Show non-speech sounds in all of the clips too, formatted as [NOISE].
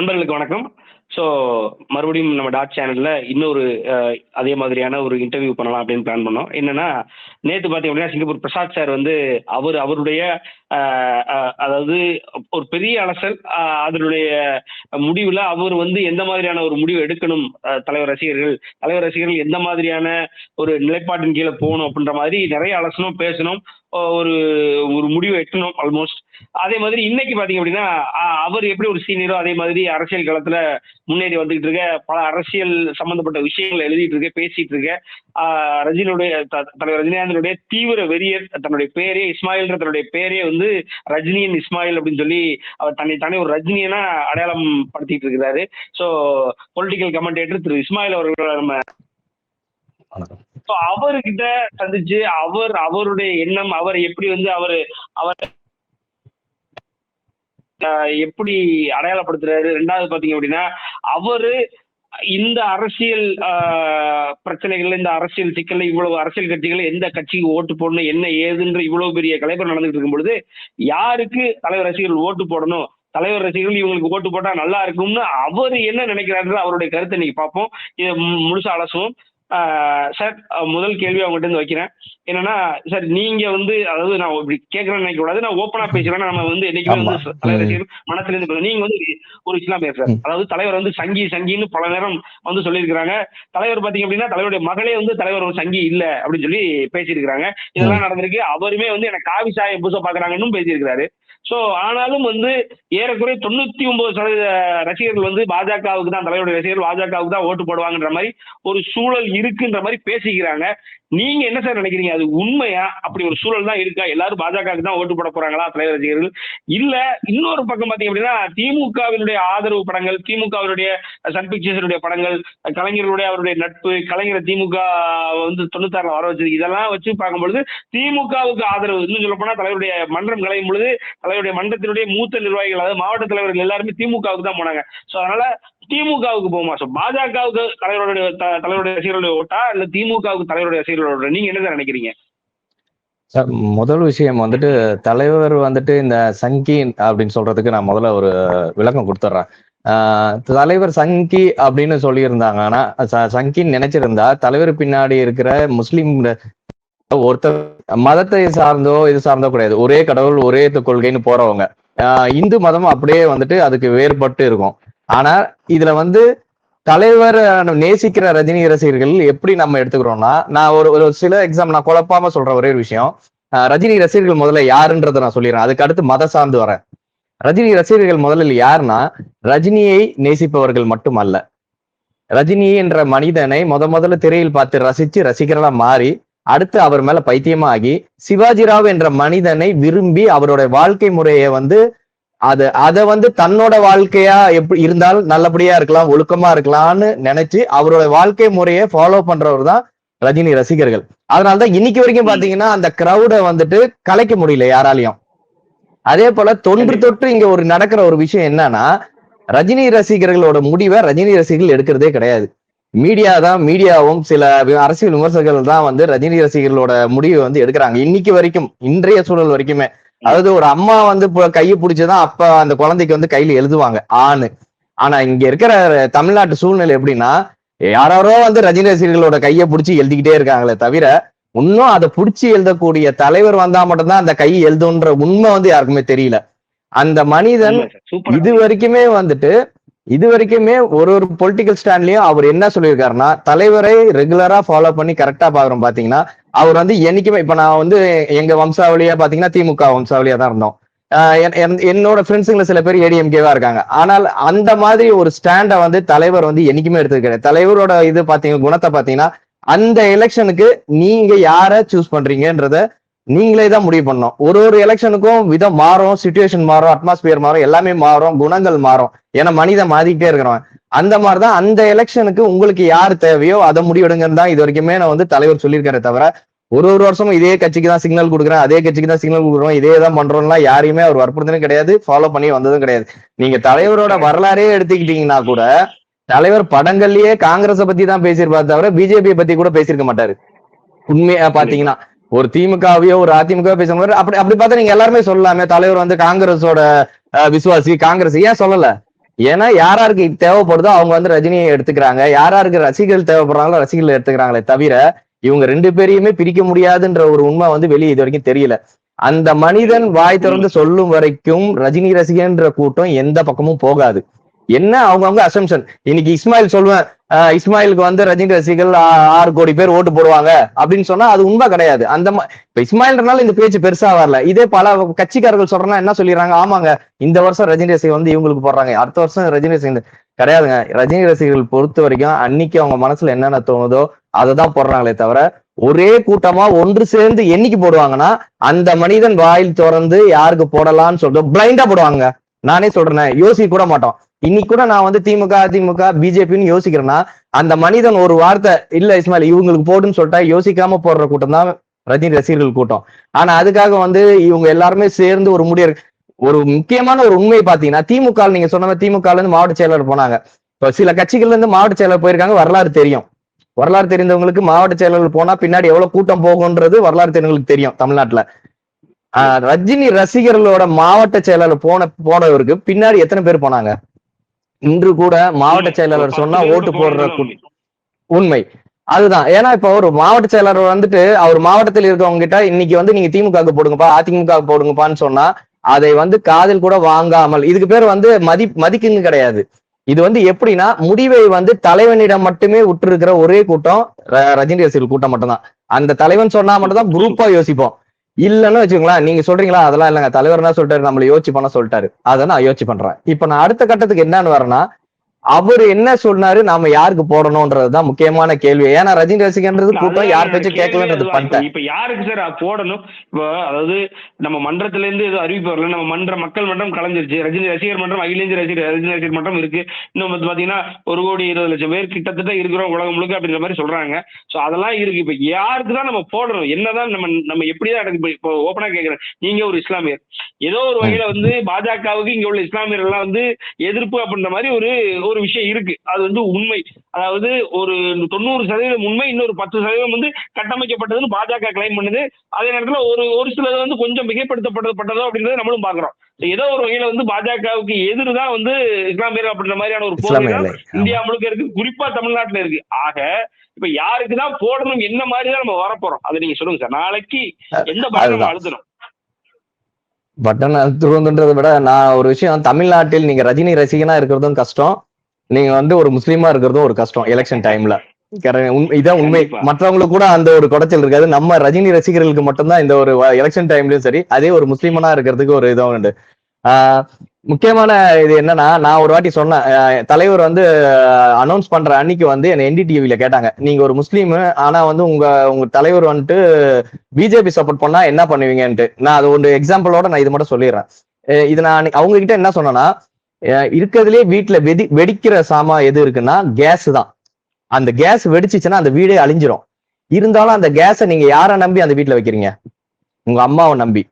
நண்பர்களுக்கு வணக்கம். ஸோ மறுபடியும் நம்ம டாட் சேனலில் இன்னொரு அதே மாதிரியான ஒரு இன்டர்வியூ பண்ணலாம் அப்படின்னு பிளான் பண்ணோம். என்னன்னா நேற்று பார்த்தீங்க அப்படின்னா சிங்கப்பூர் பிரசாத் சார் வந்து அவர் அவருடைய அதாவது ஒரு பெரிய அலசல் அதனுடைய முடிவுல அவர் வந்து எந்த மாதிரியான ஒரு முடிவு எடுக்கணும் தலைவர் ரசிகர்கள் தலைவர் ரசிகர்கள் எந்த மாதிரியான ஒரு நிலைப்பாட்டின் கீழே போகணும் அப்படின்ற மாதிரி நிறைய அலசணும் பேசணும் ஒரு ஒரு முடிவு எட்டணும் ஆல்மோஸ்ட் அதே மாதிரி இன்னைக்கு பாத்தீங்க அப்படின்னா அவர் எப்படி ஒரு சீனியரோ அதே மாதிரி அரசியல் களத்துல முன்னேறி வந்துகிட்டு இருக்க பல அரசியல் சம்பந்தப்பட்ட விஷயங்களை எழுதிட்டு இருக்க பேசிட்டு இருக்க ஆஹ் ரஜினியுடைய த- தலைவர் ரஜினிகாந்தனுடைய தீவிர வெறியர் தன்னுடைய பேரே இஸ்மாயில் தன்னுடைய பேரே வந்து ரஜினியன் இஸ்மாயில் அப்படின்னு சொல்லி அவர் தன்னை தானே ஒரு ரஜினியனா அடையாளம் படுத்திட்டு இருக்கிறாரு. So political commentator Thiru Ismail அவர்கள் நம்ம அவர்கிட்ட சந்திச்சு அவர் அவருடைய எண்ணம் அவர் எப்படி வந்து அவர் அவர் எப்படி அடையாளப்படுத்துறாரு? ரெண்டாவது பாத்தீங்க அப்படின்னா அவரு இந்த அரசியல் ஆஹ், பிரச்சனைகள் இந்த அரசியல் சிக்கல்ல இவ்வளவு அரசியல் கட்சிகள் எந்த கட்சிக்கு ஓட்டு போடணும் என்ன ஏதுன்ற இவ்வளவு பெரிய கலைபர் நடந்துட்டு இருக்கும் பொழுது யாருக்கு தலைவர் ரசிகர்கள் ஓட்டு போடணும்? தலைவர் ரசிகர்கள் இவங்களுக்கு ஓட்டு போட்டா நல்லா இருக்கும்னு அவர் என்ன நினைக்கிறாரு அவருடைய கருத்தை இன்னைக்கு பார்ப்போம். இதை மு- முழுசா அலசுவோம். சார் முதல் கேள்வி அவங்ககிட்ட இருந்து வைக்கிறேன். என்னன்னா சார் நீங்க வந்து அதாவது நான் இப்படி கேட்கறேன்னு நினைக்க கூடாது நான் ஓப்பனா பேசுறேன் நம்ம வந்து என்னைக்குமே ஆமா. வந்து தலைவர் மனசுல இருந்து நீங்க வந்து ஒரு விஷயம் பேசுறாரு. அதாவது தலைவர் வந்து சங்கி சங்கின்னு பல நேரம் வந்து சொல்லியிருக்கிறாங்க. தலைவர் பாத்தீங்க அப்படின்னா தலைவருடைய மகளே வந்து தலைவர் ஒரு சங்கி இல்ல அப்படின்னு சொல்லி பேசியிருக்கிறாங்க. இதெல்லாம் நடந்திருக்கு. அவருமே வந்து எனக்கு காவி சாயம் பூச பாக்குறாங்கன்னு பேசியிருக்கிறாரு. சோ ஆனாலும் வந்து ஏறக்குறைய தொண்ணூத்தி ஒன்பது சதவீத ரசிகர்கள் வந்து பாஜகவுக்கு தான் தலைவருடைய ரசிகர்கள் பாஜகவுக்கு தான் ஓட்டு போடுவாங்கன்ற மாதிரி ஒரு சூழல் இருக்குன்ற மாதிரி பேசிக்கிறாங்க. நீங்க என்ன சார் நினைக்கிறீங்க? அது உண்மையா? அப்படி ஒரு சூழல் தான் இருக்கா? எல்லாரும் பாஜகவுக்கு தான் ஓட்டு போட போறாங்களா தலைவர் ரசிகர்கள் இல்ல இன்னொரு பக்கம் பாத்தீங்க அப்படின்னா திமுகவினுடைய ஆதரவு படங்கள் திமுகவினுடைய சன் பிக்சர்ஸுடைய படங்கள் கலைஞர்களுடைய அவருடைய நட்பு கலைஞர் திமுக வந்து தொண்ணூத்தாறுல வர வச்சிருக்கு இதெல்லாம் வச்சு பார்க்கும்பொழுது திமுகவுக்கு ஆதரவு. இன்னும் சொல்ல போனா தலைவருடைய மன்றம் கலையும் பொழுது தலைவருடைய மன்றத்தினுடைய மூத்த நிர்வாகிகள் அதாவது மாவட்ட தலைவர்கள் எல்லாருமே திமுகவுக்கு தான் போனாங்க. சோ அதனால திமுகவுக்கு போகுமா? ஸோ பாஜகவுக்கு தலைவருடைய தலைவருடைய ரசிகர்களுடைய ஓட்டா? இல்ல திமுகவுக்கு தலைவருடைய ரசிகர்களுடைய நீங்க என்ன நினைக்கிறீங்க? சார் முதல் விஷயம் வந்துட்டு தலைவர் வந்துட்டு இந்த சங்கி அப்படின்னு சொல்றதுக்கு நான் முதல்ல ஒரு விளக்கம் கொடுத்துட்றேன். ஆஹ் தலைவர் சங்கி அப்படின்னு சொல்லியிருந்தாங்கன்னா ச- சங்கின்னு நினைச்சிருந்தா தலைவர் பின்னாடி இருக்கிற முஸ்லீம் ஒருத்தர் மதத்தை சார்ந்தோ இது சார்ந்தோ கிடையாது. ஒரே கடவுள் ஒரே கொள்கைன்னு போறவங்க. இந்து மதம் அப்படியே வந்துட்டு அதுக்கு வேறுபட்டு இருக்கும். ஆனா இதுல வந்து தலைவர் நேசிக்கிற ரஜினி ரசிகர்கள் எப்படி நம்ம எடுத்துக்கிறோம்னா நான் ஒரு ஒரு சில எக்ஸாம் நான் குழப்பாம சொல்ற ஒரே ஒரு விஷயம். ரஜினி ரசிகர்கள் முதல்ல யாருன்றதை நான் சொல்லிடுறேன். அதுக்கு அடுத்து மத சார்ந்து வரேன். ரஜினி ரசிகர்கள் முதலில் யாருன்னா ரஜினியை நேசிப்பவர்கள் மட்டுமல்ல. ரஜினி என்ற மனிதனை முத முதல்ல திரையில் பார்த்து ரசிச்சு ரசிகர்களா மாறி அடுத்து அவர் மேல பைத்தியமாகி சிவாஜிராவ் என்ற மனிதனை விரும்பி அவருடைய வாழ்க்கை முறையை வந்து அது அதை வந்து தன்னோட வாழ்க்கையா எப்படி இருந்தாலும் நல்லபடியா இருக்கலாம் ஒழுக்கமா இருக்கலாம்னு நினைச்சு அவரோட வாழ்க்கை முறையை ஃபாலோ பண்றவர் தான் ரஜினி ரசிகர்கள். அதனாலதான் இன்னைக்கு வரைக்கும் பாத்தீங்கன்னா அந்த கிரௌட வந்துட்டு கலைக்க முடியல யாராலையும். அதே போல தொன்று தொட்டு இங்க ஒரு நடக்கிற ஒரு விஷயம் என்னன்னா ரஜினி ரசிகர்களோட முடிவை ரஜினி ரசிகர்கள் எடுக்கிறதே கிடையாது. மீடியா தான் மீடியாவும் சில அரசியல் விமர்சகர்கள் தான் வந்து ரஜினி ரசிகர்களோட முடிவை வந்து எடுக்கிறாங்க. இன்னைக்கு வரைக்கும் இன்றைய சூழல் வரைக்குமே. அதாவது ஒரு அம்மா வந்து கையை பிடிச்சதான் அப்ப அந்த குழந்தைக்கு வந்து கையில எழுதுவாங்க ஆணு. ஆனா இங்க இருக்கிற தமிழ்நாட்டு சூழ்நிலை எப்படின்னா யாரோ வந்து ரஜினி ரசிகர்களோட கையை பிடிச்சி எழுதிக்கிட்டே இருக்காங்களே தவிர இன்னும் அதை பிடிச்சி எழுதக்கூடிய தலைவர் வந்தா மட்டும்தான் அந்த கை எழுதுன்ற உண்மை வந்து யாருக்குமே தெரியல. அந்த மனிதன் இது வரைக்குமே வந்துட்டு இது வரைக்குமே ஒரு ஒரு பொலிட்டிக்கல் ஸ்டாண்ட்லயும் அவர் என்ன சொல்லியிருக்காருன்னா தலைவரை ரெகுலரா ஃபாலோ பண்ணி கரெக்டா பாக்குறோம் பாத்தீங்கன்னா அவர் வந்து என்னைக்குமே இப்ப நான் வந்து எங்க வம்சாவளியா பாத்தீங்கன்னா திமுக வம்சாவளியா தான் இருந்தோம். என்- என்- என்னோட ஃப்ரெண்ட்ஸுங்கள சில பேர் ஏடிஎம்கேவா இருக்காங்க. ஆனால் அந்த மாதிரி ஒரு ஸ்டாண்டை வந்து தலைவர் வந்து என்னைக்குமே எடுத்தது கிடையாது. தலைவரோட இது பாத்தீங்க குணத்தை பாத்தீங்கன்னா அந்த எலெக்ஷனுக்கு நீங்க யார சூஸ் பண்றீங்கன்றத நீங்களே தான் முடிவு பண்ணணும். ஒரு ஒரு எலெக்ஷனுக்கும் விதம் மாறும் சுச்சுவேஷன் மாறும் அட்மாஸ்பியர் மாறும் எல்லாமே மாறும் குணங்கள் மாறும். ஏன்னா மனிதன் மாறிக்கிட்டே இருக்கிறவன். அந்த மாதிரிதான் அந்த எலெக்ஷனுக்கு உங்களுக்கு யார் தேவையோ அதை முடிவெடுங்கன்னு தான் இது வரைக்குமே நான் வந்து தலைவர் சொல்லியிருக்காரு தவிர ஒரு ஒரு வருஷமும் இதே கட்சிக்கு தான் சிக்னல் கொடுக்குறேன் அதே கட்சிக்கு தான் சிக்னல் கொடுக்குறோம் இதே தான் பண்றோம்லாம் யாரையுமே அவர் வற்புறுத்தலும் கிடையாது ஃபாலோ பண்ணி வந்ததும் கிடையாது. நீங்க தலைவரோட வரலாறே எடுத்துக்கிட்டீங்கன்னா கூட தலைவர் படங்கள்லயே காங்கிரஸை பத்தி தான் பேசியிருப்பார் தவிர பிஜேபியை பத்தி கூட பேசியிருக்க மாட்டாரு. உண்மையா பாத்தீங்கன்னா ஒரு திமுகவையோ ஒரு அதிமுக பேசுறவங்க அப்படி அப்படி பார்த்தா நீங்க எல்லாருமே சொல்லலாமே. தலைவர் வந்து காங்கிரஸோட விசுவாசி காங்கிரஸ். ஏன் சொல்லல? ஏன்னா யாராருக்கு தேவைப்படுதோ அவங்க வந்து ரஜினியை எடுத்துக்கிறாங்க. யாராருக்கு ரசிகர்கள் தேவைப்படுறாங்களோ ரசிகர்கள் எடுத்துக்கிறாங்களே தவிர இவங்க ரெண்டு பேரையுமே பிரிக்க முடியாதுன்ற ஒரு உண்மை வந்து வெளியே இது வரைக்கும் தெரியல. அந்த மனிதன் வாய் திறந்து சொல்லும் வரைக்கும் ரஜினி ரசிகன்ற கூட்டம் எந்த பக்கமும் போகாது. என்ன அவங்கவங்க அசம்ஷன் இன்னைக்கு இஸ்மாயில் சொல்லுவேன் இஸ்மாயிலுக்கு வந்து ரஜினி ரசிகர்கள் ஆறு கோடி பேர் ஓட்டு போடுவாங்க அப்படின்னு சொன்னா அது உண்மை கிடையாது. அந்த ம- இப்ப இஸ்மாயில்னால இந்த பேச்சு பெருசா வரல. இதே பல கட்சிக்காரர்கள் சொல்றேன்னா என்ன சொல்லிடுறாங்க? ஆமாங்க இந்த வருஷம் ரஜினி ரசிகர் வந்து இவங்களுக்கு போடுறாங்க. அடுத்த வருஷம் ரஜினி ரசிகர் கிடையாதுங்க. ரஜினி ரசிகர்கள் பொறுத்த வரைக்கும் அன்னைக்கு அவங்க மனசுல என்னென்ன தோணுதோ அதை தான் போடுறாங்களே தவிர ஒரே கூட்டமா ஒன்று சேர்ந்து என்னைக்கு போடுவாங்கன்னா அந்த மனிதன் வாயில் திறந்து யாருக்கு போடலாம்னு சொல்லிட்டு பிளைண்டா போடுவாங்க. நானே சொல்றேன் யோசிக்க கூட மாட்டோம். இன்னைக்கு கூட நான் வந்து திமுக அதிமுக பிஜேபின்னு யோசிக்கிறேன்னா அந்த மனிதன் ஒரு வார்த்தை இல்ல இஸ்மாயில் இவங்களுக்கு போடுன்னு சொல்லிட்டா யோசிக்காம போடுற கூட்டம் தான் ரஜினி ரசிகர்கள் கூட்டம். ஆனா அதுக்காக வந்து இவங்க எல்லாருமே சேர்ந்து ஒரு முடிவு ஒரு முக்கியமான ஒரு உண்மையை பாத்தீங்கன்னா திமுக நீங்க சொன்ன திமுக இருந்து மாவட்ட செயலாளர் போனாங்க. இப்போ சில கட்சிகள்ல இருந்து மாவட்ட செயலாளர் போயிருக்காங்க வரலாறு தெரியும். வரலாறு தெரிந்தவங்களுக்கு மாவட்ட செயலாளர் போனா பின்னாடி எவ்வளவு கூட்டம் போகும்ன்றது வரலாறு தெரிஞ்சவங்களுக்கு தெரியும் தமிழ்நாட்டுல. ஆஹ் ரஜினி ரசிகர்களோட மாவட்ட செயலாளர் போன போனவருக்கு பின்னாடி எத்தனை பேர் போனாங்க? இன்று கூட மாவட்ட செயலாளர் சொன்னா ஓட்டு போடுற உண்மை. அதுதான். ஏன்னா இப்ப ஒரு மாவட்ட செயலாளர் வந்துட்டு அவர் மாவட்டத்தில் இருக்கவங்க கிட்ட இன்னைக்கு வந்து நீங்க திமுக போடுங்கப்பா அதிமுக போடுங்கப்பான்னு சொன்னா அதை வந்து காதில் கூட வாங்காமல் இதுக்கு பேர் வந்து மதி மதிக்குங்க கிடையாது. இது வந்து எப்படின்னா முடிவை வந்து தலைவனிடம் மட்டுமே விட்டுருக்கிற ஒரே கூட்டம் ரஜினி ரசிகர்கள் கூட்டம் மட்டும்தான். அந்த தலைவன் சொன்னா மட்டும்தான் குரூப்பா யோசிப்போம். இல்லன்னு வச்சுக்கோங்களேன் நீங்க சொல்றீங்களா? அதெல்லாம் இல்லைங்க. தலைவர் என்ன சொல்லிட்டாரு நம்மள யோசிச்சு பண்ண சொல்லிட்டாரு. அதை நான் யோசிச்சு பண்றேன். இப்ப நான் அடுத்த கட்டத்துக்கு என்னன்னு வரேன்னா அவர் என்ன சொன்னாரு? நாம யாருக்கு போடணும்ன்றதுதான் முக்கியமான கேள்வி. ஏன்னா ரஜினி ரசிகன்றது கூட்டம் யார் பேச்சும் கேட்கலன்றது பண்ணிட்டேன் இப்ப யாருக்கு சார் போடணும்? இப்போ அதாவது நம்ம மன்றத்துல இருந்து எதுவும் அறிவிப்பு வரல. நம்ம மன்ற மக்கள் மன்றம் கலைஞ்சிருச்சு. ரஜினி ரசிகர் மன்றம் அகில இந்திய ரசிகர் ரஜினி ரசிகர் மன்றம் இருக்கு. இன்னும் பாத்தீங்கன்னா ஒரு கோடி இருபது லட்சம் பேர் கிட்டத்தட்ட இருக்கிறோம் உலகம் முழுக்க அப்படின்ற மாதிரி சொல்றாங்க. சோ அதெல்லாம் இருக்கு. இப்ப யாருக்கு தான் நம்ம போடணும்? என்னதான் நம்ம நம்ம எப்படிதான் எனக்கு இப்போ ஓப்பனா கேக்குறேன். நீங்க ஒரு இஸ்லாமியர். ஏதோ ஒரு வகையில வந்து பாஜகவுக்கு இங்க உள்ள இஸ்லாமியர்கள் எல்லாம் வந்து எதிர்ப்பு அப்படின்ற மாதிரி ஒரு ஒரு விஷயம் இருக்கு. அது வந்து உண்மை. அதாவது ஒரு தொண்ணூறு சதவீதம் உண்மை இன்னொரு பத்து சதவீதம் வந்து கட்டமைக்கப்பட்டதுன்னு பாஜக கிளைம் பண்ணுது. அதே நேரத்துல ஒரு ஒரு சிலது வந்து கொஞ்சம் மிகைப்படுத்தப்பட்டதோ அப்படின்றத நம்மளும் பாக்குறோம் ஏதோ ஒரு வகையில வந்து பாஜகவுக்கு எதிர் தான் வந்து இஸ்லாமியர் அப்படின்ற மாதிரியான ஒரு போர் இஸ்லாமிய இல்லை இந்தியா முழுக்க இருக்கு. குறிப்பா தமிழ்நாட்டுல இருக்கு. ஆக இப்ப யாருக்கு தான் போடணும் என்ன மாதிரி தான் நம்ம வரப்போறோம்? அதை நீங்க சொல்லுங்க சார். நாளைக்கு எந்த பட்டன் அதுதான். அழுத்தணும்? பட்டன் அழுத்துறதுன்றதை விட நான் ஒரு விஷயம் தமிழ்நாட்டில் நீங்க ரஜினி ரசிகனா இருக்கிறதும் கஷ்டம். நீங்க வந்து ஒரு முஸ்லீமா இருக்கிறதும் ஒரு கஷ்டம் எலெக்ஷன் டைம்ல இதான் உண்மை. மற்றவங்களுக்கு கூட அந்த ஒரு குடைச்சல் இருக்காது. நம்ம ரஜினி ரசிகர்களுக்கு மட்டும்தான் இந்த ஒரு எலெக்ஷன் டைம்லயும் சரி அதே ஒரு முஸ்லீமனா இருக்கிறதுக்கு ஒரு இதுவும் உண்டு. முக்கியமான இது என்னன்னா நான் ஒரு வாட்டி சொன்னேன் தலைவர் வந்து அனௌன்ஸ் பண்ற அன்னைக்கு வந்து என்ன என்டிடிவில கேட்டாங்க. நீங்க ஒரு முஸ்லீம் ஆனா வந்து உங்க உங்க தலைவர் வந்துட்டு பிஜேபி சப்போர்ட் பண்ணா என்ன பண்ணுவீங்கன்ட்டு. நான் அது ஒரு எக்ஸாம்பிளோட நான் இது மட்டும் சொல்லிடுறேன். இது நான் அவங்க கிட்ட என்ன சொன்னேன்னா இருக்கிறதுலே வீட்டுல வெடி வெடிக்கிற சாமா எது இருக்குன்னா கேஸ் தான். அந்த கேஸ் வெடிச்சிச்சுன்னா அந்த வீடே அழிஞ்சிரும். இருந்தாலும் அந்த கேஸை நீங்க யாரை நம்பி அந்த வீட்டுல வைக்கிறீங்க? உங்க அம்மாவை நம்பி.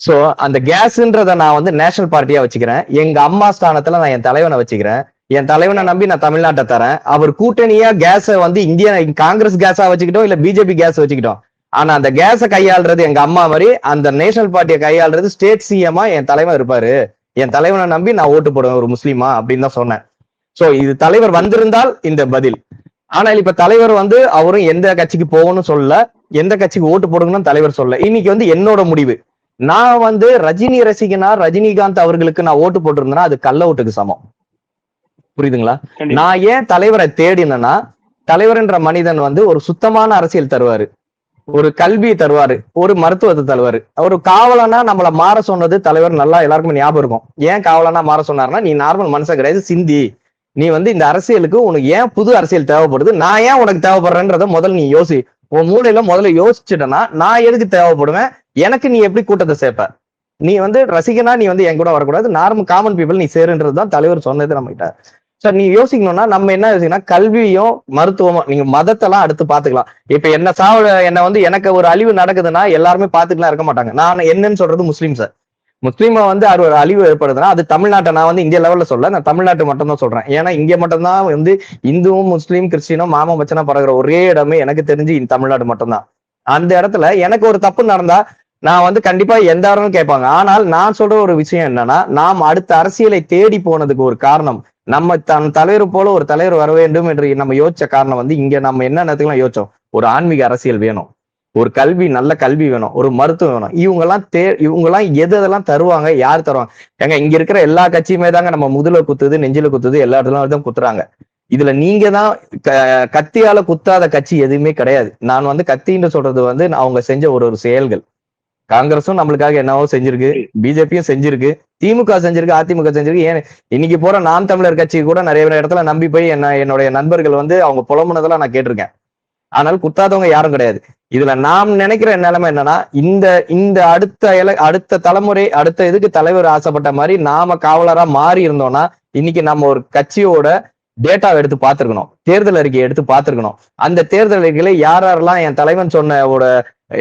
சோ அந்த கேஸ்ன்றத நான் வந்து நேஷனல் பார்ட்டியா வச்சுக்கிறேன். எங்க அம்மா ஸ்தானத்துல நான் என் தலைவனை வச்சுக்கிறேன். என் தலைவனை நம்பி நான் தமிழ்நாட்டை தரேன். அவர் கூட்டணியா கேஸை வந்து இந்தியா காங்கிரஸ் கேஸா வச்சுக்கிட்டோம் இல்ல பிஜேபி கேஸ் வச்சுக்கிட்டோம் ஆனா அந்த கேஸை கையாளுறது எங்க அம்மா மாதிரி அந்த நேஷனல் பார்ட்டியை கையாளுறது ஸ்டேட் சிஎம்மா என் தலைவன் இருப்பாரு. என் தலைவனை நம்பி நான் ஓட்டு போடுவேன் ஒரு முஸ்லீமா அப்படின்னு தான் சொன்னேன். சோ இது தலைவர் வந்திருந்தால் இந்த பதில். ஆனால் இப்ப தலைவர் வந்து அவரும் எந்த கட்சிக்கு போகணும்னு சொல்லல எந்த கட்சிக்கு ஓட்டு போடுங்கன்னு தலைவர் சொல்லல. இன்னைக்கு வந்து என்னோட முடிவு. நான் வந்து ரஜினி ரசிகனா ரஜினிகாந்த் அவர்களுக்கு நான் ஓட்டு போட்டிருந்தேன்னா அது கள்ள ஓட்டுக்கு சமம். புரியுதுங்களா. நான் ஏன் தலைவரை தேடினேன்னா தலைவர்ன்ற மனிதன் வந்து ஒரு சுத்தமான அரசியல் தருவாரு. ஒரு கல்வி தருவாரு ஒரு மருத்துவத்தை தருவாரு. அவர் காவலனா நம்மள மாற சொன்னது தலைவர் நல்லா எல்லாருக்குமே ஞாபகம் இருக்கும். ஏன் காவலனா மாற சொன்னாருன்னா நீ நார்மல் மனுஷன் கிடையாது சிந்தி. நீ வந்து இந்த அரசியலுக்கு உனக்கு ஏன் புது அரசியல் தேவைப்படுது? நான் ஏன் உனக்கு தேவைப்படுறேன்றத முதல்ல நீ யோசி. உன் மூலையில முதல்ல யோசிச்சுட்டனா நான் எதுக்கு தேவைப்படுவேன்? எனக்கு நீ எப்படி கூட்டத்தை சேர்ப்ப? நீ வந்து ரசிகனா நீ வந்து என் கூட வரக்கூடாது. நார்மல் காமன் பீப்புள் நீ சேருன்றது தான் தலைவர் சொன்னது நம்ம கிட்ட சார் நீ யோசிக்கணும்னா நம்ம என்ன யோசிக்கணும் கல்வியும் மருத்துவமும் நீங்க மதத்தெல்லாம் அடுத்து பாத்துக்கலாம் இப்ப என்ன சாவ என்ன வந்து எனக்கு ஒரு அழிவு நடக்குதுன்னா எல்லாருமே பாத்துக்கலாம் இருக்க மாட்டாங்க. நான் என்னன்னு சொல்றது முஸ்லீம் சார். முஸ்லீமை வந்து அது ஒரு அழிவு ஏற்படுதுன்னா அது தமிழ்நாட்டை நான் வந்து இந்திய லெவல்ல சொல்ல நான் தமிழ்நாட்டு மட்டும் தான் சொல்றேன். ஏன்னா இங்க மட்டும்தான் வந்து இந்துவும் முஸ்லீம் கிறிஸ்டினும் மாமா மச்சனா பறகுற ஒரே இடமே எனக்கு தெரிஞ்சு தமிழ்நாடு மட்டும்தான் அந்த இடத்துல எனக்கு ஒரு தப்பு நடந்தா நான் வந்து கண்டிப்பா எந்த ஆளும் கேட்பாங்க. ஆனால் நான் சொல்ற ஒரு விஷயம் என்னன்னா நாம் அடுத்த அரசியலை தேடி போனதுக்கு ஒரு காரணம் நம்ம தன் தலைவர் போல ஒரு தலைவர் வர வேண்டும் என்று நம்ம யோசிச்ச காரணம் வந்து இங்க நம்ம என்ன நேரத்துக்குலாம் யோசிச்சோம். ஒரு ஆன்மீக அரசியல் வேணும். ஒரு கல்வி நல்ல கல்வி வேணும். ஒரு மருத்துவம் வேணும். இவங்க எல்லாம் தே இவங்க எல்லாம் எது எதெல்லாம் தருவாங்க யார் தருவாங்க? ஏங்க இங்க இருக்கிற எல்லா கட்சியுமே தாங்க நம்ம முதுல குத்துது நெஞ்சில குத்துது எல்லா இடத்துல தான் குத்துறாங்க. இதுல நீங்க தான் க- கத்தியால குத்தாத கட்சி எதுவுமே கிடையாது. நான் வந்து கத்தின்னு சொல்றது வந்து அவங்க செஞ்ச ஒரு ஒரு செயல்கள். காங்கிரஸும் நம்மளுக்காக என்னவோ செஞ்சிருக்கு பிஜேபியும் செஞ்சிருக்கு திமுக செஞ்சிருக்கு அதிமுக செஞ்சிருக்கு. ஏன் இன்னைக்கு போற நாம் தமிழர் கட்சி கூட நிறைய இடத்துல நம்பி போய் என்ன என்னுடைய நண்பர்கள் வந்து அவங்க புலம்புனதெல்லாம் நான் கேட்டிருக்கேன். ஆனால் குத்தாதவங்க யாரும் கிடையாது. இதுல நாம் நினைக்கிற நிலைமை என்னன்னா இந்த இந்த அடுத்த இல அடுத்த தலைமுறை அடுத்த இதுக்கு தலைவர் ஆசைப்பட்ட மாதிரி நாம காவலரா மாறி இருந்தோம்னா இன்னைக்கு நம்ம ஒரு கட்சியோட டேட்டாவை எடுத்து பார்த்திருக்கணும். தேர்தல் அறிக்கையை எடுத்து பார்த்திருக்கணும். அந்த தேர்தல் அறிக்கையில யார் யாரெல்லாம் என் தலைவன் சொன்ன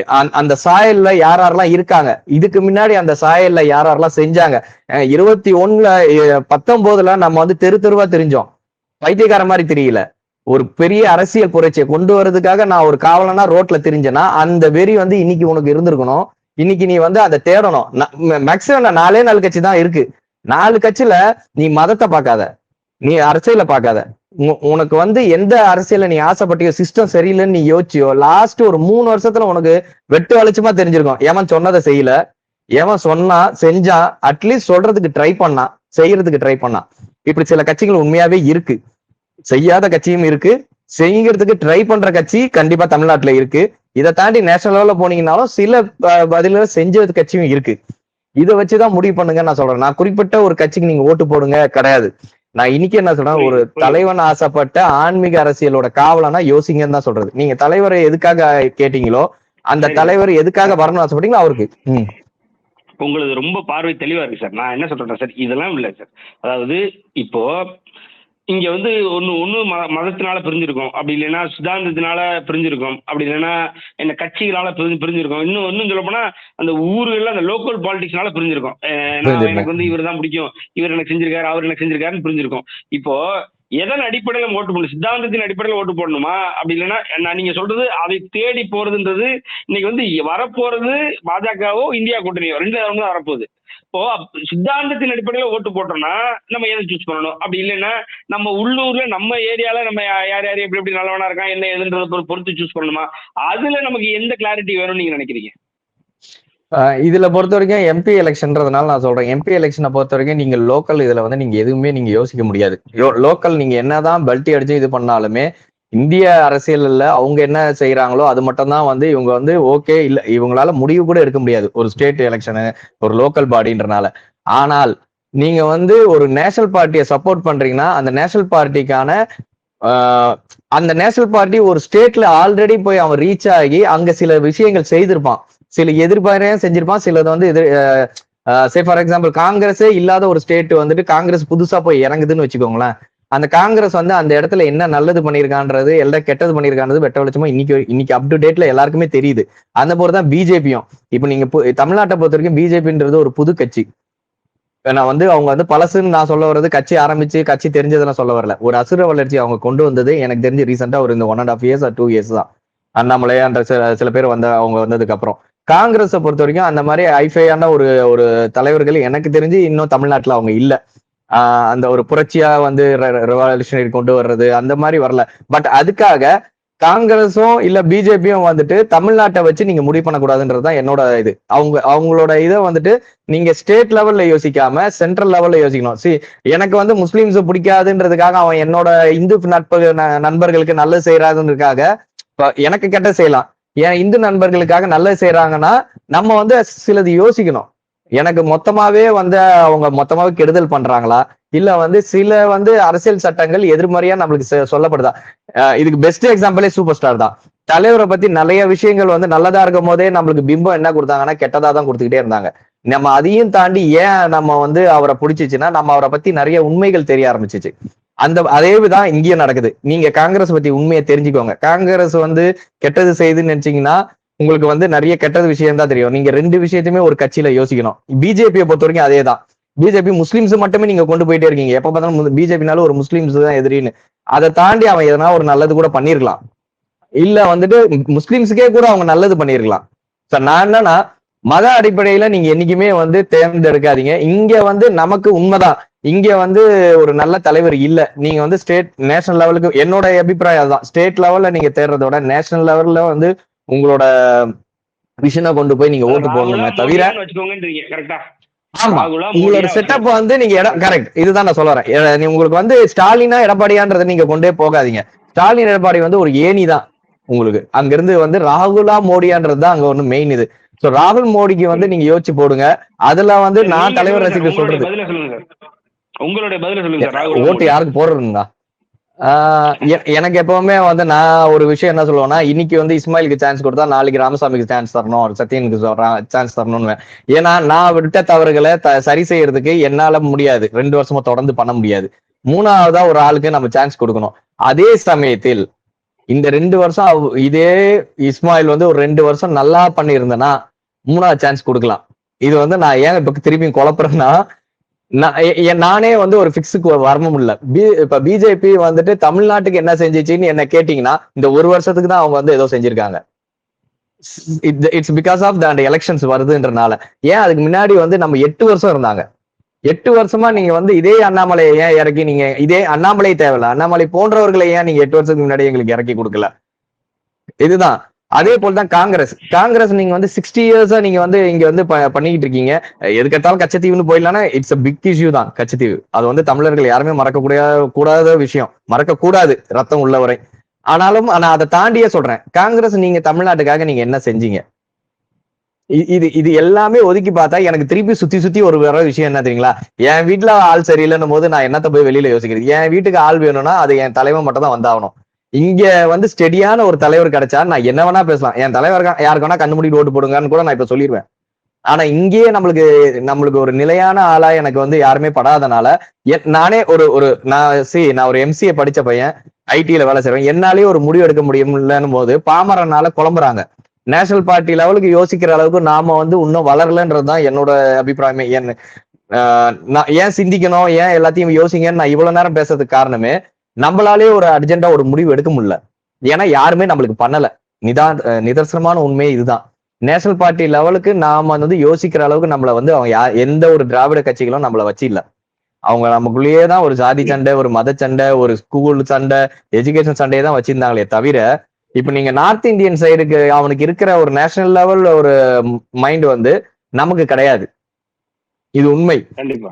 அந்த- அந்த சாயல்ல யார் யாரெல்லாம் இருக்காங்க? இதுக்கு முன்னாடி அந்த சாயல்ல யார் யாரெல்லாம் செஞ்சாங்க? இருபத்தி ஒண்ணுல பத்தொன்பதுல நம்ம வந்து தெரு தெருவா தெரிஞ்சோம். பைத்தியக்கார மாதிரி தெரியல. ஒரு பெரிய அரசியல் புரட்சியை கொண்டு வர்றதுக்காக நான் ஒரு காவலனா ரோட்ல தெரிஞ்சேன்னா அந்த வெறி வந்து இன்னைக்கு உனக்கு இருந்திருக்கணும். இன்னைக்கு நீ வந்து அதை தேடணும். மேக்சிமம் நாலே நாலு கட்சி தான் இருக்கு. நாலு கட்சியில நீ மதத்தை பார்க்காத. நீ அரசியல பார்க்காத. உனக்கு வந்து எந்த அரசியல நீ ஆசைப்பட்டியோ சிஸ்டம் சரியில்லைன்னு நீ யோசிச்சியோ லாஸ்ட் ஒரு மூணு வருஷத்துல உனக்கு வெட்டு வெளிச்சமா தெரிஞ்சிருக்கும். ஏமன் சொன்னதை செய்யல. ஏமன் சொன்னா செஞ்சான் அட்லீஸ்ட் சொல்றதுக்கு ட்ரை பண்ணான் செய்யறதுக்கு ட்ரை பண்ணான் இப்படி சில கட்சிகள் உண்மையாவே இருக்கு. செய்யாத கட்சியும் இருக்கு. செய்யறதுக்கு ட்ரை பண்ற கட்சி கண்டிப்பா தமிழ்நாட்டுல இருக்கு. இதை தாண்டி நேஷனல் லெவலில் போனீங்கன்னாலும் சில ப- பதில செஞ்ச கட்சியும் இருக்கு. இதை வச்சுதான் முடிவு பண்ணுங்க நான் சொல்றேன். நான் குறிப்பிட்ட ஒரு கட்சிக்கு நீங்க ஓட்டு போடுங்க கிடையாது. நான் இன்னைக்கு என்ன சொல்றேன் ஒரு. தலைவன் ஆசைப்பட்ட ஆன்மீக அரசியலோட காவலனா யோசிங்கன்னு தான் சொல்றது. நீங்க தலைவரை எதுக்காக கேட்டீங்களோ அந்த. தலைவர் எதுக்காக வரணும்னு ஆசைப்பட்டீங்களோ அவருக்கு. ம். உங்களது ரொம்ப பார்வை தெளிவா இருக்கு சார். நான் என்ன சொல்றேன் சார் இதெல்லாம் இல்லை சார். அதாவது இப்போ இங்க வந்து ஒண்ணு ஒண்ணு ம- மதத்தினால பிரிஞ்சிருக்கும். அப்படி இல்லைன்னா சித்தாந்தத்தினால பிரிஞ்சிருக்கும். அப்படி இல்லைன்னா என்ன கட்சிகளால பிரிஞ்சு பிரிஞ்சிருக்கும். இன்னும் இன்னும் சொல்ல போனா அந்த ஊர்கள்ல அந்த லோக்கல் பாலிடிக்ஸ்னால பிரிஞ்சிருக்கும். எனக்கு வந்து இவர் தான் பிடிக்கும். இவர் எனக்கு செஞ்சிருக்காரு அவர் எனக்கு செஞ்சிருக்காருன்னு பிரிஞ்சிருக்கும். இப்போ எதன் அடிப்படையில் ஓட்டு போடணும்? சித்தாந்தத்தின் அடிப்படையில் ஓட்டு போடணுமா? அப்படி இல்லைன்னா நான் நீங்க சொல்றது அதை தேடி போறதுன்றது இன்னைக்கு வந்து வரப்போறது பாஜகவோ இந்தியா கூட்டணியோ ரெண்டு தான் வரப்போகுது. இப்போ சித்தாந்தத்தின் அடிப்படையில் ஓட்டு போட்டோம்னா நம்ம எதை சூஸ் பண்ணணும்? அப்படி இல்லைன்னா நம்ம உள்ளூர்ல நம்ம ஏரியால நம்ம யார் யார் எப்படி எப்படி நல்லவனா இருக்கான் என்ன எதுன்றத பொறு- பொறுத்து சூஸ் பண்ணணுமா? அதுல நமக்கு எந்த கிளாரிட்டி வேணும்னு நீங்க நினைக்கிறீங்க? இதுல பொறுத்த வரைக்கும் எம்பி எலெக்ஷன்றதுனால நான் சொல்றேன். எம்பி எலெக்ஷனை பொறுத்த வரைக்கும் நீங்க லோக்கல் இதுல வந்து நீங்க எதுவுமே நீங்க யோசிக்க முடியாது. லோக்கல் நீங்க என்னதான் பல்ட்டி அடிச்சு இது பண்ணாலுமே இந்திய அரசியல்ல அவங்க என்ன செய்யறாங்களோ அது மட்டும் தான் வந்து இவங்க வந்து ஓகே இல்ல இவங்களால முடிவு கூட எடுக்க முடியாது. ஒரு ஸ்டேட் எலெக்ஷனு ஒரு லோக்கல் பாடின்றனால ஆனால் நீங்க வந்து ஒரு நேஷனல் பார்ட்டியை சப்போர்ட் பண்றீங்கன்னா அந்த நேஷனல் பார்ட்டிக்கான அந்த நேஷனல் பார்ட்டி ஒரு ஸ்டேட்ல ஆல்ரெடி போய் அவன் ரீச் ஆகி அங்க சில விஷயங்கள் செய்திருப்பான். சில எதிர்பாரையும் செஞ்சிருப்பான். சிலது வந்து எதிர் சே ஃபார் எக்ஸாம்பிள் காங்கிரஸே இல்லாத ஒரு ஸ்டேட் வந்துட்டு காங்கிரஸ் புதுசா போய் இறங்குதுன்னு வச்சுக்கோங்களேன். அந்த காங்கிரஸ் வந்து அந்த இடத்துல என்ன நல்லது பண்ணியிருக்கான்றது எல்லாம் கெட்டது பண்ணியிருக்கான்றது வெட்ட வெளிச்சமா இன்னைக்கு இன்னைக்கு அப் டு டேட்ல எல்லாருக்குமே தெரியுது. அந்த போல தான் பிஜேபியும். இப்போ நீங்க தமிழ்நாட்டை பொறுத்த வரைக்கும் பிஜேபின்றது ஒரு புது கட்சி. நான் வந்து அவங்க வந்து பழசுன்னு நான் சொல்ல வர்றது கட்சி ஆரம்பிச்சு கட்சி தெரிஞ்சதெல்லாம் சொல்ல வரல. ஒரு அசுர வளர்ச்சி அவங்க கொண்டு வந்தது எனக்கு தெரிஞ்சு ரீசெண்டா ஒரு இந்த one and half years two years தான். அண்ணாமலை அந்த சில சில பேர் வந்த அவங்க வந்ததுக்கு அப்புறம். காங்கிரஸை பொறுத்த வரைக்கும் அந்த மாதிரி ஐஃபையான ஒரு ஒரு தலைவர்கள் எனக்கு தெரிஞ்சு இன்னும் தமிழ்நாட்டில் அவங்க இல்லை. அந்த ஒரு புரட்சியா வந்து ரெவல்யூஷனரி கொண்டு வர்றது அந்த மாதிரி வரல. பட் அதுக்காக காங்கிரஸும் இல்ல பிஜேபியும் வந்துட்டு தமிழ்நாட்டை வச்சு நீங்க முடிவு பண்ணக்கூடாதுன்றது தான் என்னோட இது. அவங்க அவங்களோட இதை வந்துட்டு நீங்க ஸ்டேட் லெவல்ல யோசிக்காம சென்ட்ரல் லெவல்ல யோசிக்கணும். சி எனக்கு வந்து முஸ்லீம்ஸ் பிடிக்காதுன்றதுக்காக அவன் என்னோட இந்து நட்பு ந- நண்பர்களுக்கு நல்லது செய்யறாதுன்றதுக்காக எனக்கு கெட்ட செய்யலாம். ஏன் இந்து நண்பர்களுக்காக நல்லது செய்யறாங்கன்னா நம்ம வந்து சிலது யோசிக்கணும். எனக்கு மொத்தமாவே வந்து அவங்க மொத்தமாவே கெடுதல் பண்றாங்களா? இல்ல வந்து சில வந்து அரசியல் சட்டங்கள் எதிர்மறையா நம்மளுக்கு செ- சொல்லப்படுதா? அஹ் இதுக்கு பெஸ்ட் எக்ஸாம்பிளே சூப்பர் ஸ்டார் தான். தலைவரை பத்தி நிறைய விஷயங்கள் வந்து நல்லதா இருக்கும் போதே நம்மளுக்கு பிம்பம் என்ன கொடுத்தாங்கன்னா கெட்டதா தான் கொடுத்துக்கிட்டே இருந்தாங்க. நம்ம அதையும் தாண்டி ஏன் நம்ம வந்து அவரை பிடிச்சிச்சுன்னா நம்ம அவரை பத்தி நிறைய உண்மைகள் தெரிய ஆரம்பிச்சிச்சு. அந்த அதே தான் இங்கேயும் நடக்குது. நீங்க காங்கிரஸ் பத்தி உண்மையை தெரிஞ்சுக்கோங்க. காங்கிரஸ் வந்து கெட்டது செய்யுதுன்னு நினைச்சீங்கன்னா உங்களுக்கு வந்து நிறைய கெட்டது விஷயம் தான் தெரியும். நீங்க ரெண்டு விஷயத்தையுமே ஒரு கட்சியில யோசிக்கணும். பிஜேபியை பொறுத்த வரைக்கும் அதே தான். பிஜேபி முஸ்லீம்ஸ் மட்டுமே நீங்க கொண்டு போயிட்டே இருக்கீங்க. எப்ப பார்த்தாலும் பிஜேபினாலும் ஒரு முஸ்லீம்ஸ் தான் எதிரின்னு. அதை தாண்டி அவன் எதனா ஒரு நல்லது கூட பண்ணிருக்கலாம். இல்ல வந்துட்டு முஸ்லீம்ஸுக்கே கூட அவங்க நல்லது பண்ணிருக்கலாம். சார் நான் என்னன்னா மத அடிப்படையில நீங்க என்னைக்குமே வந்து தேர்ந்தெடுக்காதீங்க. இங்க வந்து நமக்கு உண்மைதான். இங்க வந்து ஒரு நல்ல தலைவர் இல்ல. நீங்க வந்து ஸ்டேட் நேஷனல் லெவலுக்கு என்னோட அபிப்பிராயம் அதுதான். ஸ்டேட் லெவல்ல நீங்க தேர்றத விட நேஷனல் லெவல்ல வந்து உங்களோட விஷனை கொண்டு போய் நீங்க ஓட்டு போடணுமே தவிர ஆமா. உங்களோட செட்டப் வந்து நீங்க இடம் கரெக்ட் இதுதான் நான் நீ உங்களுக்கு வந்து ஸ்டாலினா எடப்பாடியான்றதை நீங்க கொண்டே போகாதீங்க. ஸ்டாலின் எடப்பாடி வந்து ஒரு ஏணி தான் உங்களுக்கு. அங்க இருந்து வந்து ராகுலா மோடியான்றது தான் அங்க ஒண்ணு மெயின் இது. சோ ராகுல் மோடிக்கு வந்து நீங்க யோசிச்சு போடுங்க. அதுல வந்து நான் தலைவர் உங்களுடைய சொல்றது. உங்களுடைய பதில சொல்லுங்க சார் ஓட்டு யாருக்கு போடுறதுங்களா எனக்கு எப்பவுமே வந்து நான் ஒரு விஷயம் என்ன சொல்லுவேன்னா இன்னைக்கு வந்து இஸ்மாயிலுக்கு சான்ஸ் கொடுத்தா நாளைக்கு ராமசாமிக்கு சான்ஸ் தரணும் சத்யனுக்கு சான்ஸ் தரணும்னு ஏன்னா நான் விட்ட தவறுகளை சரி செய்யறதுக்கு என்னால முடியாது. ரெண்டு வருஷமா தொடர்ந்து பண்ண முடியாது. மூணாவதா ஒரு ஆளுக்கு நம்ம சான்ஸ் கொடுக்கணும். அதே சமயத்தில் இந்த ரெண்டு வருஷம் இதே இஸ்மாயில் வந்து ஒரு ரெண்டு வருஷம் நல்லா பண்ணியிருந்தேன்னா மூணாவது சான்ஸ் கொடுக்கலாம். இது வந்து நான் ஏன் இப்ப திருப்பியும் குழப்புறேன்னா நான் எ- எ- நானே வந்து ஒரு பிக்ஸுக்கு வரமும் முடியல பி இப்ப பிஜேபி வந்துட்டு தமிழ்நாட்டுக்கு என்ன செஞ்சிச்சின்னு என்ன கேட்டீங்கன்னா இந்த ஒரு வருஷத்துக்கு தான் அவங்க வந்து ஏதோ செஞ்சிருக்காங்க. இட்ஸ் பிகாஸ் ஆஃப் த அந்த எலெக்ஷன்ஸ் வருதுன்றனால. ஏன் அதுக்கு முன்னாடி வந்து நம்ம எட்டு வருஷம் இருந்தாங்க. எட்டு வருஷமா நீங்க வந்து இதே அண்ணாமலையை ஏன் இறக்கி நீங்க இதே அண்ணாமலை தேவையில்ல. அண்ணாமலை போன்றவர்களை ஏன் நீங்க எட்டு வருஷத்துக்கு முன்னாடி எங்களுக்கு இறக்கி கொடுக்கல? இதுதான். அதே போல தான் காங்கிரஸ். காங்கிரஸ் நீங்க வந்து சிக்ஸ்டி இயர்ஸா நீங்க வந்து இங்க வந்து ப- பண்ணிக்கிட்டு இருக்கீங்க. எதுக்கெடுத்தாலும் கச்சத்தீவுன்னு போயிடலாம்னா இட்ஸ் அ பிக் இஷ்யூ தான் கச்சத்தீவு. அது வந்து தமிழர்கள் யாருமே மறக்கக்கூடிய கூடாத விஷயம். மறக்க கூடாது ரத்தம் உள்ளவரை. ஆனாலும் நான் அதை தாண்டியே சொல்றேன். காங்கிரஸ் நீங்க தமிழ்நாட்டுக்காக நீங்க என்ன செஞ்சீங்க? இது இது எல்லாமே ஒதுக்கி பார்த்தா எனக்கு திருப்பி சுத்தி சுத்தி ஒரு வர விஷயம் என்ன தெரியுங்களா? என் வீட்டுல ஆள் சரியில்லைன்னும் போது நான் என்னத்த போய் வெளியில யோசிக்கிறது? என் வீட்டுக்கு ஆள் வேணும்னா அது என் தலைவன் மட்டும் தான் வந்தாகணும். இங்க வந்து ஸ்டெடியான ஒரு தலைவர் கிடைச்சா நான் என்ன வேணா பேசலாம். என் தலைவர் யாருக்கு வேணா கண்ணு மூடிட்டு ஓட்டு போடுங்கன்னு கூட நான் இப்ப சொல்லிடுவேன் ஆனா இங்கேயே நம்மளுக்கு நம்மளுக்கு ஒரு நிலையான ஆளா எனக்கு வந்து யாருமே படாதனால நானே ஒரு ஒரு நான் சி நான் ஒரு எம்சிஏ படிச்ச பையன் ஐடியில வேலை செய்வேன் என்னாலேயே ஒரு முடிவு எடுக்க முடியும்லன்னும் போது பாமரனால குழம்புறாங்க. நேஷனல் பார்ட்டி லெவலுக்கு யோசிக்கிற அளவுக்கு நாம வந்து இன்னும் வளரலன்றது தான் என்னோட அபிப்பிராயமே. என் நான் ஏன் சிந்திக்கணும்? ஏன் எல்லாத்தையும் யோசிங்கன்னு நான் இவ்வளவு நேரம் பேசுறதுக்கு காரணமே நம்மளாலே ஒரு அர்ஜென்டா ஒரு முடிவு எடுக்க முடியல. ஏன்னா யாருமே நம்மளுக்கு பண்ணல. நிதான் நிதர்சனமான உண்மை இதுதான். நேஷனல் பார்ட்டி லெவலுக்கு நாம வந்து யோசிக்கிற அளவுக்கு நம்மளை வந்து அவங்க யா- எந்த ஒரு திராவிட கட்சிகளும் நம்மளை வச்சு இல்ல. அவங்க நமக்குள்ளேயே தான் ஒரு ஜாதி சண்டை ஒரு மத சண்டை ஒரு ஸ்கூல் சண்டை எஜுகேஷன் சண்டையை தான் வச்சிருந்தாங்களே தவிர இப்ப நீங்க நார்த் இந்தியன் சைடுக்கு அவனுக்கு இருக்கிற ஒரு நேஷனல் லெவல் ஒரு மைண்ட் வந்து நமக்கு கிடையாது. இது உண்மை.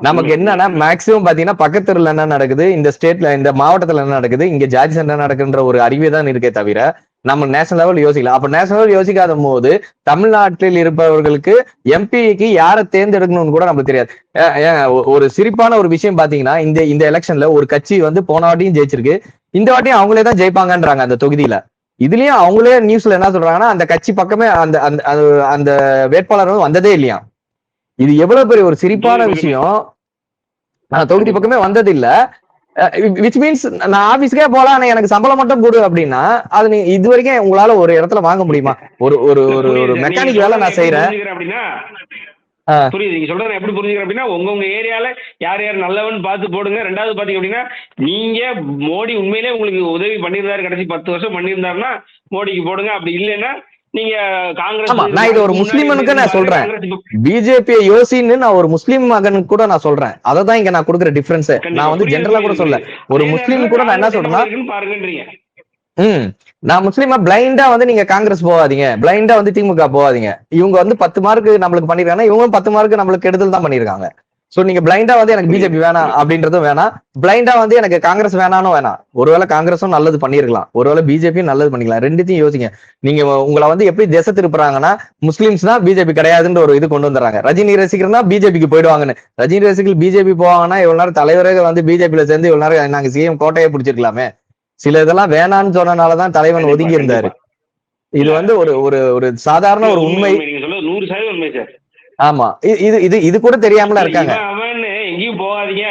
நமக்கு என்னன்னா மேக்சிமம் பாத்தீங்கன்னா பக்கத்துல என்ன நடக்குது இந்த ஸ்டேட்ல இந்த மாவட்டத்துல என்ன நடக்குது இங்க ஜாதி சண்டை நடக்குன்ற ஒரு அறிவே தான் இருக்கே தவிர நம்ம நேஷனல் லெவல் யோசிக்கல அப்ப நேஷனல் லெவல் யோசிக்காத போது தமிழ்நாட்டில் இருப்பவர்களுக்கு எம்பிக்கு யாரை தேர்ந்தெடுக்கணும்னு கூட நமக்கு தெரியாது. ஒரு சிரிப்பான ஒரு விஷயம் பாத்தீங்கன்னா இந்த இந்த எலெக்ஷன்ல ஒரு கட்சி வந்து போன வாட்டியும் ஜெயிச்சிருக்கு. இந்த வாட்டியும் அவங்களே தான் ஜெயிப்பாங்கன்றாங்க அந்த தொகுதியில. இதுலயும் அவங்களே நியூஸ்ல என்ன சொல்றாங்கன்னா அந்த கட்சி பக்கமே அந்த அந்த அந்த- வேட்பாளர் வந்து வந்ததே இல்லையா இது எவ்வளவு பெரிய ஒரு சிரிப்பான விஷயம். நான் தொகுதி பக்கமே வந்தது இல்ல விச் மீன்ஸ் நான் ஆபீஸ்க்கே போலாம் ஆனா எனக்கு சம்பளம் மட்டும் கொடு அப்படின்னா அது நீ இது வரைக்கும் உங்களால ஒரு இடத்துல வாங்க முடியுமா? ஒரு ஒரு ஒரு ஒரு. மெக்கானிக் வேலை நான் செய்யறேன். புரியுது. நீங்க சொல்றதை எப்படி புரிஞ்சுக்கிறேன் அப்படின்னா உங்க உங்க ஏரியால யார் யார் நல்லவன் பார்த்து போடுங்க. ரெண்டாவது பாத்தீங்க அப்படின்னா நீங்க மோடி உண்மையிலே உங்களுக்கு உதவி பண்ணியிருந்தாரு. கடைசி பத்து வருஷம் பண்ணியிருந்தாருன்னா மோடிக்கு போடுங்க. அப்படி இல்லைன்னா நீங்க காங்கிரஸ் நான் இது ஒரு முஸ்லிமனுக்கு நான் சொல்றேன். பிஜேபி யோசின்னு நான் ஒரு முஸ்லீம் மகனுக்கு கூட நான் சொல்றேன். அதை தான் இங்க நான் கொடுக்குற டிஃபரன்ஸ் நான் வந்து ஜென்ரலா கூட சொல்ல. ஒரு முஸ்லீம் கூட நான் என்ன சொல்றேன்னா ம் நான் முஸ்லீமா பிளைண்டா வந்து நீங்க காங்கிரஸ் போகாதீங்க. பிளைண்டா வந்து திமுக போகாதீங்க. இவங்க வந்து பத்து மார்க் நம்மளுக்கு பண்ணிருக்காங்க இவங்க பத்து மார்க் நம்மளுக்கு கெடுதல் தான் பண்ணிருக்காங்க. சோ நீங்க பிளைண்டா வந்து எனக்கு பிஜேபி வேணாம் அப்படின்றதும் வேணாம். பிளைண்டா வந்து எனக்கு காங்கிரஸ் வேணாலும் வேணாம். ஒருவேளை காங்கிரஸும் நல்லது பண்ணிருக்கலாம். ஒருவேளை பிஜேபியும் நல்லது பண்ணிக்கலாம். ரெண்டுத்தையும் யோசிங்க. நீங்க உங்களை வந்து எப்படி திசை திருப்புறாங்கன்னா முஸ்லிம்ஸ் தான் பிஜேபி கிடையாதுன்ற ஒரு இது கொண்டு வந்துறாங்க ரஜினி ரசிகர்னா பிஜேபிக்கு போயிடுவாங்கன்னு. ரஜினி ரசிகர்கள் பிஜேபி போவாங்கன்னா இவ்வளவு நேரம் தலைவரே வந்து பிஜேபியில சேர்ந்து இவ்வளவு நேரம் நாங்க சிஎம் கோட்டையை பிடிச்சிருக்கலாமே. சில இதெல்லாம் வேணான்னு சொன்னனாலதான் தலைவன் ஒதுங்கி இருந்தாரு. இது வந்து ஒரு ஒரு ஒரு சாதாரண ஒரு உண்மை நூறு சதவீதம் உண்மை சார். ஆமா. இது இது இது கூட தெரியாமல இருக்காங்க. அவன்னு எங்கேயும் போகாதீங்க.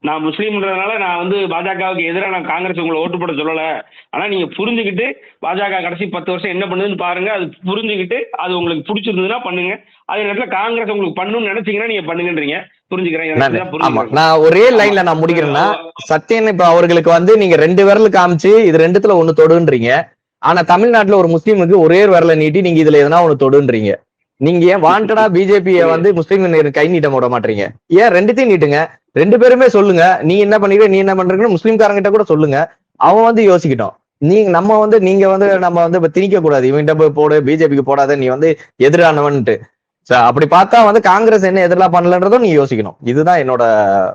நான் முஸ்லீம்ன்றதுனால நான் வந்து பாஜகவுக்கு எதிராக நான் காங்கிரஸ் உங்களை ஓட்டு போட சொல்லல. ஆனா நீங்க புரிஞ்சுக்கிட்டு பாஜக கடைசி பத்து வருஷம் என்ன பண்ணுதுன்னு பாருங்க. அது புரிஞ்சுக்கிட்டு அது உங்களுக்கு பிடிச்சிருந்ததுன்னா பண்ணுங்க. அதே நேரத்துல காங்கிரஸ் உங்களுக்கு பண்ணணும்னு நினைச்சீங்கன்னா நீங்க பண்ணுங்கன்றீங்க. புரிஞ்சுக்கிறேன். நானு- ஒரே லைன்ல நான் முடிக்கிறேன்னா சத்யன் இப்ப அவர்களுக்கு வந்து நீங்க ரெண்டு விரல் காமிச்சு இது ரெண்டுத்துல ஒண்ணு தொடுன்றீங்க. ஆனா தமிழ்நாட்டுல ஒரு முஸ்லீமுக்கு ஒரே ஒரு விரல நீட்டி நீங்க இதுல எதனா ஒண்ணு தொடுன்றீங்க. நீங்க ஏன் [LAUGHS] வாண்டடா பிஜேபிய வந்து முஸ்லீம் கை நீட்ட விட மாட்டீங்க? ஏன் ரெண்டுத்தையும் நீட்டுங்க. ரெண்டு பேருமே சொல்லுங்க. நீ என்ன பண்ணிக்கிற நீ என்ன பண்றீங்கன்னு முஸ்லீம்காரங்கிட்ட கூட சொல்லுங்க. அவன் வந்து யோசிக்கட்டும். நீங்க நம்ம வந்து நீங்க வந்து நம்ம வந்து இப்ப திணிக்க கூடாது இவன்கிட்ட போய் போடு பிஜேபிக்கு போடாத நீ வந்து எதிரானவன்ட்டு. அப்படி பார்த்தா வந்து காங்கிரஸ் என்ன எதிரெல்லாம் பண்ணலன்றதும் நீ யோசிக்கணும். இதுதான் என்னோட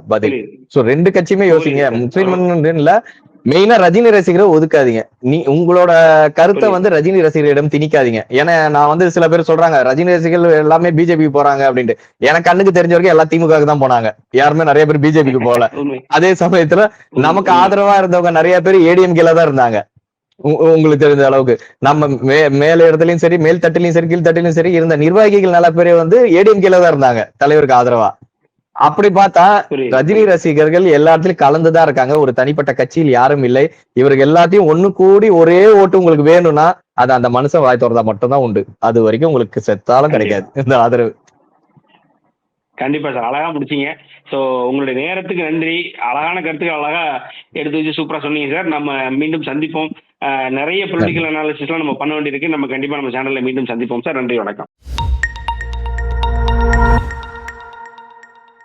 பதில். சோ ரெண்டு கட்சியுமே யோசிங்க. முஸ்லீம் இல்ல மெயினா ரஜினி ரசிகரை ஒதுக்காதீங்க. நீ உங்களோட கருத்தை. வந்து ரஜினி ரசிகரிடம் திணிக்காதீங்க. ஏன்னா நான் வந்து சில பேர் சொல்றாங்க ரஜினி ரசிகர்கள் எல்லாமே பிஜேபி போறாங்க அப்படின்ட்டு. எனக்கு கண்ணுக்கு தெரிஞ்ச வரைக்கும் எல்லாம் திமுக தான் போனாங்க. யாருமே நிறைய பேர் பிஜேபிக்கு போகல. [LAUGHS] அதே சமயத்துல நமக்கு. ஆதரவா இருந்தவங்க நிறைய பேர் ஏடிஎம்கேல தான் இருந்தாங்க. உங்களுக்கு தெரிஞ்ச அளவுக்கு. நம்ம மே மேல இடத்துலயும் சரி மேல் தட்டிலையும் சரி கீழ் தட்டிலையும் சரி இருந்த நிர்வாகிகள் நல்ல பேர் வந்து ஏடிஎம்கேல தான் இருந்தாங்க தலைவருக்கு ஆதரவா. அப்படி பார்த்தா. ரஜினி ரசிகர்கள் எல்லா இடத்துலயும் கலந்துதான் இருக்காங்க. ஒரு தனிப்பட்ட கட்சியில் யாரும் இல்லை. இவருக்கு எல்லாத்தையும் ஒண்ணு கூடி ஒரே ஓட்டு உங்களுக்கு வேணும்னா அது அந்த மனுஷன் வாய் திறந்தா மட்டும்தான் உண்டு. அது வரைக்கும் உங்களுக்கு செத்தாலும் கிடைக்காது. இந்த ஆதரவு. கண்டிப்பா சார். அழகா முடிச்சீங்க. ஸோ உங்களுடைய நேரத்துக்கு நன்றி. அழகான கருத்துக்கள் அழகா எடுத்து வச்சு சூப்பரா சொன்னீங்க சார். நம்ம மீண்டும் சந்திப்போம். நிறைய பொலிட்டிக்கல் அனாலிசிஸ்லாம் நம்ம பண்ண வேண்டியிருக்கு. நம்ம கண்டிப்பாக நம்ம சேனலில் மீண்டும் சந்திப்போம். சார் நன்றி வணக்கம்.